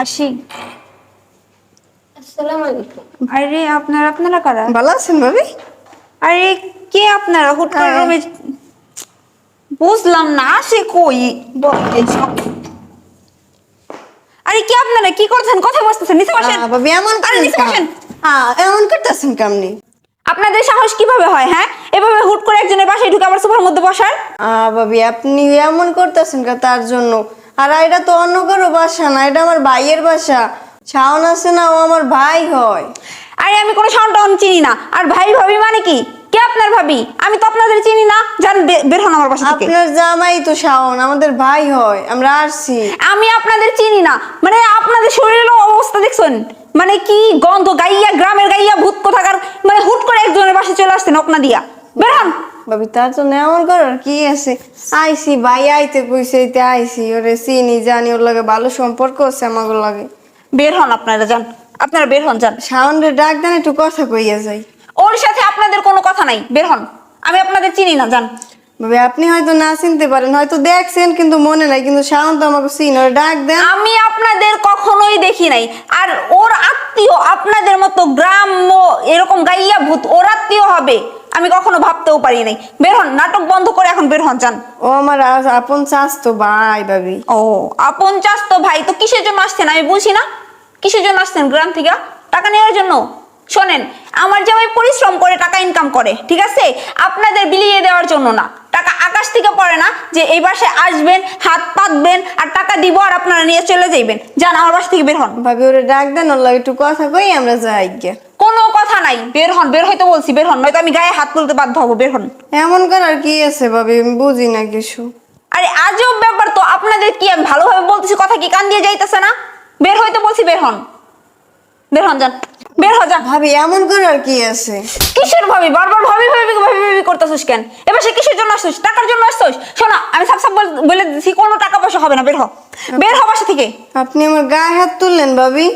আসি। আরে আপনারা আপনারা কারা? ভালো আছেন ভাবি? আরে কে আপনারা? হুট করে হ্যাঁ। রুমে বুঝলাম না আসে কই। আরে কি আপনারা? কি করছেন? কথা বসতেছেন নিচে বসেন। আহ, ভাবি এমন আরে করেন নিচে? বসেন। আহ, এমন করতেছেন কেমনি? আপনাদের সাহস কীভাবে হয় হ্যাঁ? এভাবে হুট করে একজনের বাসায় ঢুকে আবার সোফার মধ্যে বসার? আহ, ভাবি আপনি এমন করতেছেন তার জন্য আর এটা তো অন্য কারও বাসা না এটা আমার ভাইয়ের বাসা। শাওন আছে না ও আমার ভাই হয়। আরে আমি কোনো টাউন চিনি না। আর ভাই ভাবি মানে কি? কে আপনার ভাবি? আমি তো আপনাদের চিনি না। যান বের হন আমার বাসা থেকে। আপনার জামাই তো শাওন আমাদের ভাই হয় আমরা আসছি আমি আপনাদের চিনি না। মানে আপনাদের শরীরের অবস্থা দেখছেন? মানে কি গন্ধ গাইয়া গ্রামের গাইয়া ভূত কোথাকার মানে হুট করে একজনের বাসে চলে আসছেন নকনা দিয়া। বের হন। ভাবি তার জন্য এমন করার কি আছে? আইসি ভাই আইতে কইছে এইতে আইসি ওরে চিনি জানি ওর লাগে ভালো সম্পর্ক আছে আমাকে লাগে। বের হন আপনারা যান। আপনারা বের হন যান। শাওন রে ডাক দেন একটু কথা কইয়া যাই। ওর সাথে আপনাদের কোনো কথা নাই বের হন। আমি আপনাদের চিনি না যান। ভাবি আপনি হয়তো না চিনতে পারেন হয়তো দেখছেন কিন্তু মনে নাই কিন্তু শাওন তো আমাকে চিন ওরে ডাক দেন। আমি আপনাদের কখনোই দেখি নাই। আর ওর আত্মীয় আপনাদের মতো গ্রাম্য এরকম গাইয়া ভূত ওর আত্মীয় হবে। আমি কখনো ভাবতেও পারি নাই। বের হন নাটক বন্ধ করে এখন বের হন যান। ও আমার আ- আপন চাস তো ভাই ভাবি। ও আপন চাস তো ভাই তো কিসের জন্য আসছেন? আমি বুঝি না। কিসের জন্য আসছেন গ্রাম থেকে? টাকা নেওয়ার জন্য? শোনেন আমার জামাই পরিশ্রম করে টাকা ইনকাম করে ঠিক আছে? আপনাদের বিলিয়ে দেওয়ার জন্য না। টাকা আকাশ থেকে পড়ে না যে এই বাসে আসবেন হাত পাতবেন আর টাকা দিব আর আপনারা নিয়ে চলে যাইবেন। যান আমার বাসা থেকে বের হন। ভাবি ওরে ডাক দেন ওর লাগে একটু কথা কই আমরা যাই গিয়া। কোনো নাই বের হন বের হইতে বলছি বের হন নয়তো আমি গায়ে হাত তুলতে বাধ্য হব বের হন। এমন করার কি আছে ভাবি? আমি বুঝি না কিছু। আরে আজব ব্যাপার তো আপনাদের কি আমি ভালোভাবে বলতেছি কথা কি কান দিয়ে যাইতেছে না? বের হইতে বলছি বের হন। বের হন যান। বের হ যান। ভাবি এমন করার কি আছে? কিসের ভাবি? বারবার ভাবি ভাবি ভাবি ভাবি করতেছিস কেন? এবার সে কিসের জন্য আসছিস? টাকার জন্য আসছিস? শোনা আমি সাপ সাপ বলে দিচ্ছি কোনো টাকা পয়সা হবে না বের হ। বের হ বাসা থেকে। আপনি আমার গায়ে হাত তুললেন ভাবি?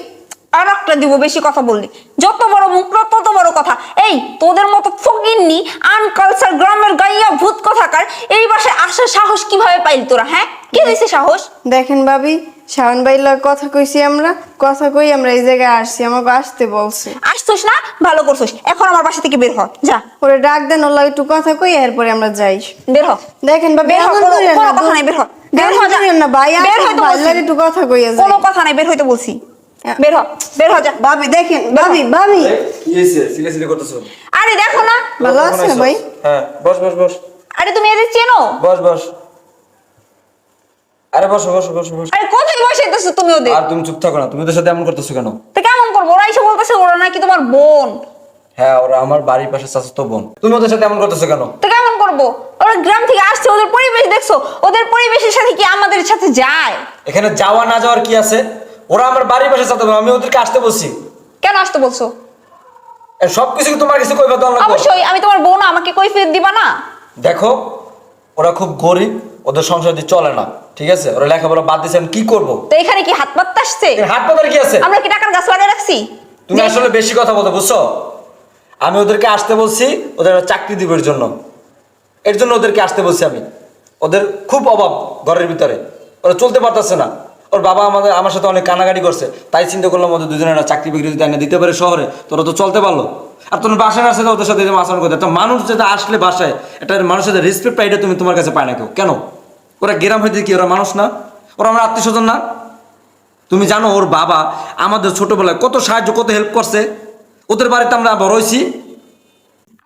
আর একটা দিব বেশি কথা বললি যত বড় মুখ তত বড় কথা। এই তোদের মতো ফকিন্নি আনকালচার গ্রামের গাইয়া ভূত কথাকার এই বাসায় আসার সাহস কীভাবে পাইলি তোরা হ্যাঁ? কে দিছে সাহস? দেখেন ভাবি শাওন ভাইয়ের লাগে কথা কইছি আমরা কথা কই আমরা এই জায়গায় আসছি আমাকে আসতে বলছে। আসছিস না? ভালো করছিস। এখন আমার বাসা থেকে বের হ যা। ওরে ডাক দেন ওর লাগে একটু কথা কই এরপরে আমরা যাই। বের হ। দেখেন ভাবি বের হ, কোনো- কথা নাই, বের হ। বের হ। না ভাই বের হইতে বলছি। একটু কথা কইয়া যাই। কোনো কথা নাই বের হইতে বলছি। বের হ বের হ যা। ভাবি দেখেন ভাবি ভাবি। কি হয়েছে সিলে সিলে করতেছো। আরে দেখো না। ভালো আছে ভাই? হ্যাঁ বস বস বস। আরে তুমি এদের চেনো? বস বস। আরে বসো বসো বসো বসো। আরে কোথায় বসাইতেছো তুমি ওদের? আর তুমি চুপ থাকো না তুমি ওদের সাথে এমন করতেছো কেন? তো কেমন করব? ওরা এসে বলতেছে ওরা নাকি তোমার বোন। হ্যাঁ ওরা আমার বাড়ির পাশে চাচাতো বোন। তুমি ওদের সাথে এমন করতেছো কেন? তো কেমন করব? ওরা গ্রাম থেকে আসছে ওদের পরিবেশ দেখছ? ওদের পরিবেশের সাথে কি আমাদের সাথে যায়? এখানে যাওয়া না যাওয়ার কি আছে? ওরা আমার বাড়ির পাশে বোন আমি ওদেরকে আসতে বলছি। কেন আসতে বলছো? সবকিছু কি তোমার কিছু কইবা তো অবশ্যই আমি তোমার বোন আমাকে কৈফিয়ত দিবা না। দেখো ওরা খুব গরিব ওদের সংসার দিয়ে চলে না ঠিক আছে? ওরা লেখাপড়া বাদ দিয়েছে আমি কি করব? তো এখানে কি হাত পাততে আসছে? হাট পাতার কি আছে? আমরা কি টাকার গাছ লাগিয়ে রাখছি? তুমি আসলে বেশি কথা বলতে বুঝছ? আমি ওদেরকে আসতে বলছি ওদের চাকরি দিবের জন্য। এর জন্য ওদেরকে আসতে বলছি আমি। ওদের খুব অভাব ঘরের ভিতরে। ওরা চলতে পারতেছে না। ওর বাবা আমাদের আমার সাথে অনেক কানাকাটি করছে। তাই চিন্তা করলাম ওদের দুজনের চাকরি বিক্রি যদি এনে দিতে পারে শহরে তোরা তো চলতে পারল। আর তোমার বাসায় আসলে ওদের সাথে আচরণ করতে একটা মানুষ যেটা আসলে বাসায় একটা মানুষের রেসপেক্ট পাই এটা তুমি তোমার কাছে পায় না কেউ। কেন? ওরা গ্রাম হইতে কি ওরা মানুষ না? ওরা আমার আত্মীয় স্বজন না? তুমি জানো ওর বাবা আমাদের ছোটবেলায় কত সাহায্য কত হেল্প করছে। ওদের বাড়িতে আমরা বড় হয়েছি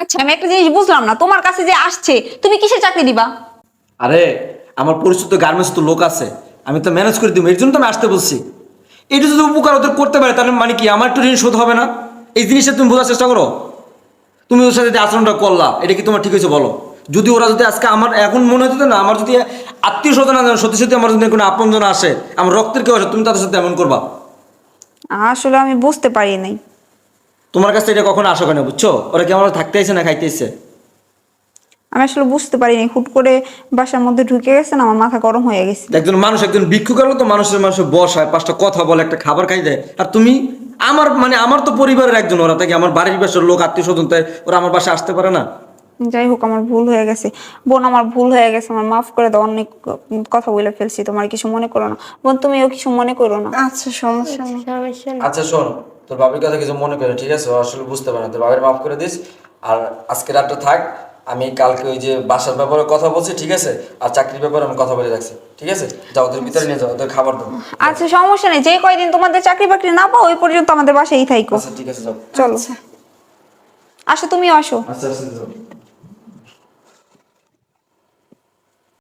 আচ্ছা আমি একটা জিনিস বুঝলাম না। তোমার কাছে যে আসছে তুমি কিসের চাকরি দিবা? আরে আমার পরিচিত গার্মেন্টস তো লোক আছে। আমি তো ম্যানেজ করে দিব এর জন্য তো আমি আসতে বলছি। এটা যদি উপকার ওদের করতে পারে তাহলে মানে কি আমার একটু ঋণ শোধ হবে না? এই জিনিসটা তুমি বোঝার চেষ্টা করো। তুমি ওর সাথে যে আচরণটা করলা এটা কি তোমার ঠিক হয়েছে বলো? যদি ওরা যদি আজকে আমার এখন মনে হতো না আমার যদি আত্মীয় স্বজন সত্যি সত্যি আমার যদি কোনো আপনজন আসে আমার রক্তের কেউ আসে তুমি তাদের সাথে এমন করবা? আসলে আমি বুঝতে পারি নাই। তোমার কাছে এটা কখনো আসো কেন বুঝছ? ওরা কি আমার থাকতে আইছে না খাইতে আইছে আমি আসলে বুঝতে পারিনি হুট করে বাসার মধ্যে ঢুকে গেছে না আমার মাথা গরম হয়ে গেছে। একজন মানুষ একজন ভিক্ষু গেল তো মানুষের মানুষের বসায় পাঁচটা কথা বলে একটা খাবার খাই দেয়। আর তুমি আমার মানে আমার তো পরিবারের একজন ওরা থাকে আমার বাড়ির পাশের লোক আত্মীয় স্বজন তাই ওরা আমার বাসায় আসতে পারে না। যাই হোক আমার ভুল হয়ে গেছে। বোন আমার ভুল হয়ে গেছে আমার মাফ করে দাও অনেক কথা বলে ফেলছি তোমার কিছু মনে করো না। বোন তুমিও কিছু মনে করো না। আচ্ছা সমস্যা নেই। আচ্ছা শোন তোর বাবির কথা কিছু মনে করে ঠিক আছে? আসলে বুঝতে পারে না তোর বাবির মাফ করে দিস। আর আজকে রাতটা থাক আমি কালকে ওই যে বাসার ব্যাপারে কথা বলছি ঠিক আছে? আর চাকরির ব্যাপারে আমি কথা বলে রাখছি ঠিক আছে? যাও ওদের ভিতরে নিয়ে যাও ওদের খাবার দাও। আচ্ছা সমস্যা নেই যে কয়দিন তোমাদের চাকরি বাকরি না পাও ওই পর্যন্ত আমাদের বাসায় থাইকো। আচ্ছা ঠিক আছে যাও। চলো। আসো তুমি আসো। আচ্ছা আচ্ছা যাও।